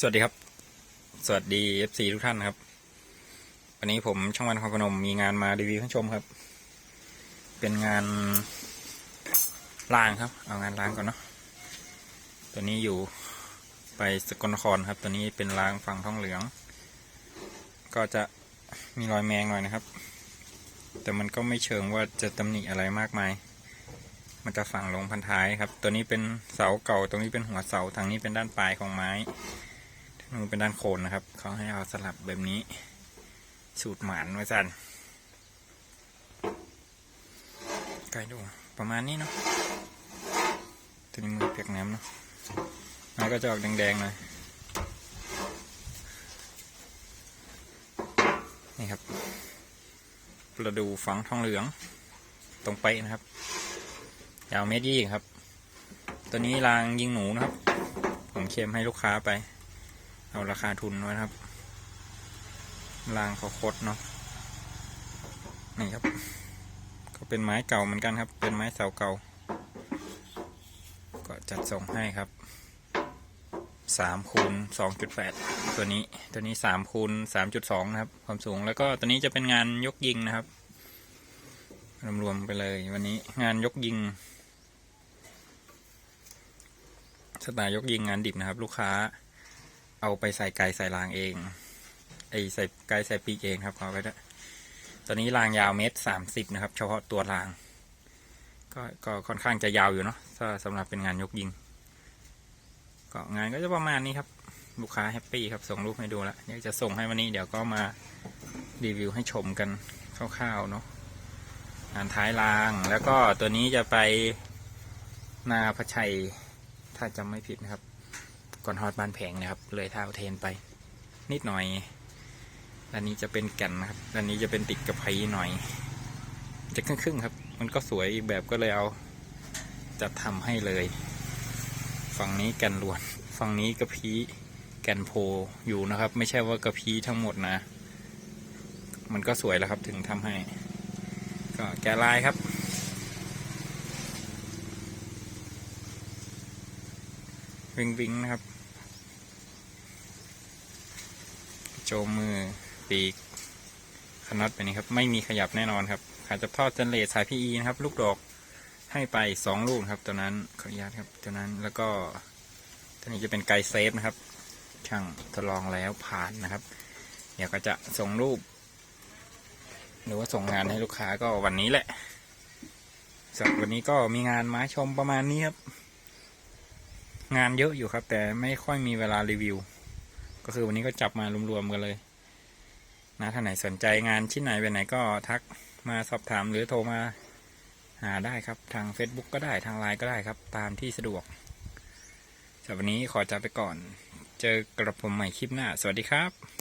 สวัสดีครับ สวัสดี FC ทุกท่านครับ วันนี้ผมช่องวันคอนพนมมีงานมารีวิวให้ชมครับ เป็นงานล้างครับ เอางานล้างก่อนเนาะ ตัวนี้อยู่ไปสกลนครครับ ตัวนี้เป็นล้างฝั่งท้องเหลือง ก็จะมีรอยแมงหน่อยนะครับ แต่มันก็ไม่เชิงว่าจะตำหนิอะไรมากมาย มันจะฝังลงพันท้ายครับ ตัวนี้เป็นเสาเก่า ตรงนี้เป็นหัวเสา ทางนี้เป็นด้านปลายของไม้ มันเป็นด้านโคนนะครับ เขาให้เอาสลับแบบนี้ สูตรหมานไว้สันไกลดูประมาณนี้เนาะตัวนี้มือเปียกน้ำเนาะไม้ก็จะออกแดงๆหน่อยนี่ครับประดูฝังทองเหลือง ตรงไปนะครับยาวเมตรยี่ครับ ตัวนี้รางยิงหนูนะครับ ผมเคลมให้ลูกค้าไป เอาราคาทุนไว้ครับรางเขาคดเนาะนี่ครับ ก็เป็นไม้เก่าเหมือนกันครับ เป็นไม้เสาเก่า ก็จัดส่งให้ครับสามคูณสองจุดแปดตัวนี้ตัวนี้สามคูณสามจุดสองนะครับ ความสูงแล้วก็ตัวนี้จะเป็นงานยกยิงนะครับ รวมๆไปเลยวันนี้งานยกยิงสไตล์ยกยิงงานดิบนะครับ ลูกค้า เอาไปใส่ไก่ใส่รางเอง ไอใส่ไก่ใส่ปีกเองครับเอาไปด้วยตอนนี้รางยาวเมตรสามสิบนะครับ เฉพาะตัวราง ก็ก็ค่อนข้างจะยาวอยู่เนาะถ้าสำหรับเป็นงานยกยิง ก็งานก็จะประมาณนี้ครับ ลูกค้าแฮปปี้ครับ ส่งรูปให้ดูแล้วเดี๋ยวจะส่งให้วันนี้เดี๋ยวก็มารีวิวให้ชมกันคร่าวๆเนาะงานท้ายรางแล้วก็ตัวนี้จะไปนาพระชัย ถ้าจำไม่ผิดนะครับ ก่อนฮอดบ้านแผงนะครับ เลยท่าเทนไป นิดหน่อยด้านนี้จะเป็นแก่นนะครับด้านนี้จะเป็นติดกับไผ่หน่อย จะครึ่งๆครับ มันก็สวยอีกแบบก็เลยเอาจะทำให้เลย ฝั่งนี้แก่นล้วน ฝั่งนี้กระพี้แก่นโพอยู่นะครับ ไม่ใช่ว่ากระพี้ทั้งหมดนะ มันก็สวยแล้วครับถึงทำให้ ก็แกะลายครับวิงวิงนะครับ โจมมือปีกขน็อตไปนี้ครับ ไม่มีขยับแน่นอนครับ ขาจะทอดเจนเลสสายพีอีนะครับ ลูกดอกให้ไปสองลูกครับ ตัวนั้นขออนุญาตครับตัวนั้นแล้วก็ตัวนี้จะเป็นไกด์เซฟนะครับ ช่างทดลองแล้วผ่านนะครับ เดี๋ยวก็จะส่งรูป หรือว่าส่งงานให้ลูกค้าก็วันนี้แหละสำหรับวันนี้ก็มีงานมาชมประมาณนี้ครับ งานเยอะอยู่ครับ แต่ไม่ค่อยมีเวลารีวิว ก็คือวันนี้ก็จับมารวมๆกันเลย นะถ้าไหนสนใจงานชิ้นไหนเป็นไหนก็ทักมาสอบถามหรือโทรมาหาได้ครับ ทาง Facebook ก็ได้ทางไลน์ก็ได้ครับ ตามที่สะดวกสำหรับวันนี้ขอจาไปก่อน เจอกระผมใหม่คลิปหน้า สวัสดีครับ